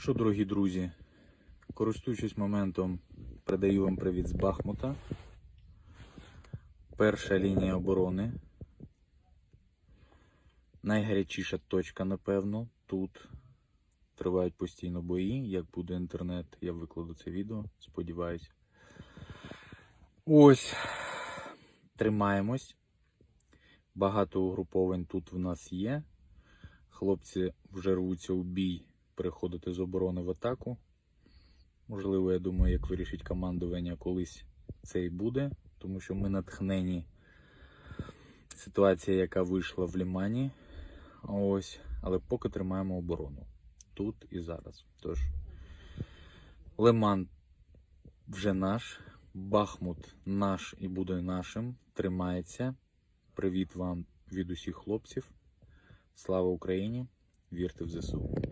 Що, дорогі друзі, користуючись моментом, передаю вам привіт з Бахмута. Перша лінія оборони. Найгарячіша точка, напевно. Тут тривають постійно бої. Як буде інтернет, я викладу це відео, сподіваюсь. Ось. Тримаємось. Багато угруповань тут в нас є. Хлопці вже рвуться у бій переходити з оборони в атаку. Можливо, я думаю, як вирішить командування, колись це і буде, тому що ми натхнені. Ситуація, яка вийшла в Лімані. Ось, але поки тримаємо оборону тут і зараз. Тож, Лиман вже наш, Бахмут наш і буде нашим. Тримається. Привіт вам від усіх хлопців. Слава Україні! Вірте в ЗСУ!